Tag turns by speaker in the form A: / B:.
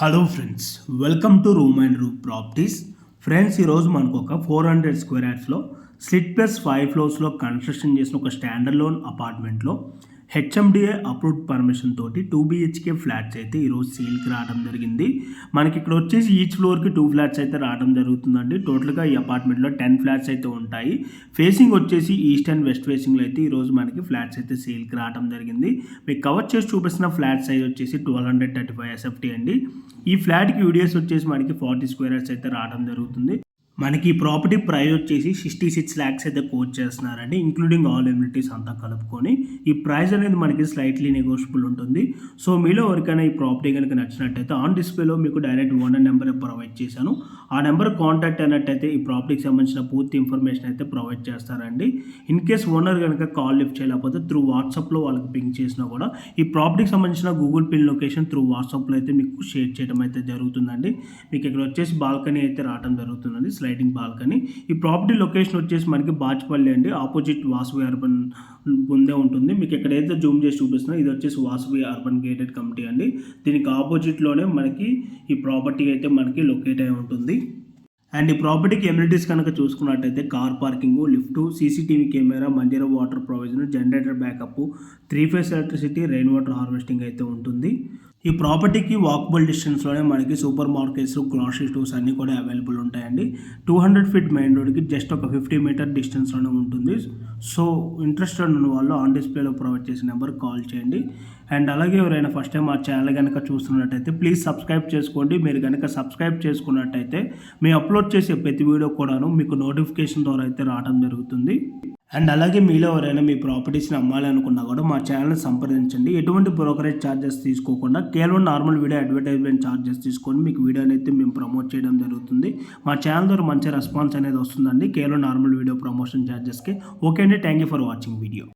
A: Hello friends welcome to room and room properties friends ఈరోజు మనకు ఒక ఫోర్ హండ్రెడ్ స్క్వేర్ యార్డ్స్లో స్లిట్ ప్లస్ ఫైవ్ ఫ్లోర్స్లో కన్స్ట్రక్షన్ చేసిన ఒక స్టాండర్డ్ లోన్ అపార్ట్మెంట్లో హెచ్ఎండిఏ అప్రూవ్డ్ పర్మిషన్ తోటి టూ బిహెచ్కే ఫ్లాట్స్ అయితే ఈరోజు సేల్కి రావడం జరిగింది. మనకి ఇక్కడ వచ్చేసి ఈచ్ ఫ్లోర్కి టూ ఫ్లాట్స్ అయితే రావడం జరుగుతుందండి. టోటల్గా ఈ అపార్ట్మెంట్లో టెన్ ఫ్లాట్స్ అయితే ఉంటాయి. ఫేసింగ్ వచ్చేసి ఈస్ట్ అండ్ వెస్ట్ ఫేసింగ్లో అయితే ఈరోజు మనకి ఫ్లాట్స్ అయితే సేల్కి రావడం జరిగింది. మీకు కవర్ చేసి చూపిస్తున్న ఫ్లాట్ సైజ్ వచ్చేసి twelve hundred thirty five SFT అండి. ఈ ఫ్లాట్కి యూడిఎస్ వచ్చేసి మనకి ఫార్టీ స్క్వేర్స్ అయితే రావడం జరుగుతుంది. మనకి ప్రాపర్టీ ప్రైస్ వచ్చేసి సిక్స్టీ సిక్స్ ల్యాక్స్ అయితే కోట్ చేస్తున్నారండి ఇంక్లూడింగ్ ఆల్ ఎమ్యూనిటీస్ అంతా కలుపుకొని. ఈ ప్రైస్ అనేది మనకి స్లైట్లీ నెగోషియబుల్ ఉంటుంది. సో మీలో ఎవరికైనా ఈ ప్రాపర్టీ కనుక నచ్చినట్టయితే ఆన్ డిస్ప్లేలో మీకు డైరెక్ట్ ఓనర్ నెంబర్ ప్రొవైడ్ చేశాను. ఆ నెంబర్ కాంటాక్ట్ అయినట్టయితే ఈ ప్రాపర్టీకి సంబంధించిన పూర్తి ఇన్ఫర్మేషన్ అయితే ప్రొవైడ్ చేస్తారండి. ఇన్ కేస్ ఓనర్ కనుక కాల్ లిఫ్ట్ చేయలేకపోతే త్రూ వాట్సాప్లో వాళ్ళకి పింక్ చేసినా కూడా ఈ ప్రాపర్టీకి సంబంధించిన గూగుల్ పిన్ లొకేషన్ త్రూ వాట్సాప్లో అయితే మీకు షేర్ చేయడం అయితే జరుగుతుందండి. మీకు ఇక్కడ వచ్చేసి బాల్కనీ అయితే రావడం జరుగుతుందండి. స్లైడింగ్ బాల్కనీ ఈ ప్రాపర్టీ లొకేషన్ వచ్చేసి మనకి బాచ్పల్లి అండి. ఆపోజిట్ వాసవి అర్బన్ ముందే ఉంటుంది. మీకు ఎక్కడైతే జూమ్ చేసి చూపిస్తున్నా ఇది వచ్చేసి వాసవి అర్బన్ గేటెడ్ కమిటీ అండి. దీనికి ఆపోజిట్లోనే మనకి ఈ ప్రాపర్టీ అయితే మనకి లొకేట్ అయి ఉంటుంది. అండ్ ఈ ప్రాపర్టీకి ఎమ్యూనిటీస్ కనుక చూసుకున్నట్టయితే car parking lift CCTV camera Manjira water provision generator backup three phase electricity rain water harvesting అయితే ఉంటుంది. ఈ ప్రాపర్టీకి వాకబుల్ డిస్టెన్స్లోనే మనకి సూపర్ మార్కెట్స్ గ్రాసరీ స్టోర్స్ అన్నీ కూడా అవైలబుల్ ఉంటాయండి. టూ హండ్రెడ్ ఫీట్ మెయిన్ రోడ్కి జస్ట్ ఒక ఫిఫ్టీ మీటర్ డిస్టెన్స్లోనే ఉంటుంది. సో ఇంట్రెస్టెడ్ ఉన్న వాళ్ళు ఆన్ డిస్ప్లేలో ప్రొవైడ్ చేసిన నెంబర్ కాల్ చేయండి. అండ్ అలాగే ఎవరైనా ఫస్ట్ టైం మా ఛానల్ కనుక చూస్తున్నట్టయితే ప్లీజ్ సబ్స్క్రైబ్ చేసుకోండి. మీరు కనుక సబ్స్క్రైబ్ చేసుకున్నట్టయితే మేము అప్లోడ్ చేసే ప్రతి వీడియో కూడాను మీకు నోటిఫికేషన్ ద్వారా అయితే రావడం జరుగుతుంది. అండ్ అలాగే మీలో ఎవరైనా మీ ప్రాపర్టీస్ని అమ్మాలనుకున్నా కూడా మా ఛానల్ని సంప్రదించండి. ఎటువంటి బ్రోకరేజ్ ఛార్జెస్ తీసుకోకుండా కేవలం నార్మల్ వీడియో అడ్వర్టైజ్మెంట్ ఛార్జెస్ తీసుకొని మీకు వీడియోని అయితే మేము ప్రమోట్ చేయడం జరుగుతుంది. మా ఛానల్ ద్వారా మంచి రెస్పాన్స్ అనేది వస్తుందండి కేవలం నార్మల్ వీడియో ప్రమోషన్ ఛార్జెస్కి. ఓకే అండి. Thank you for watching video.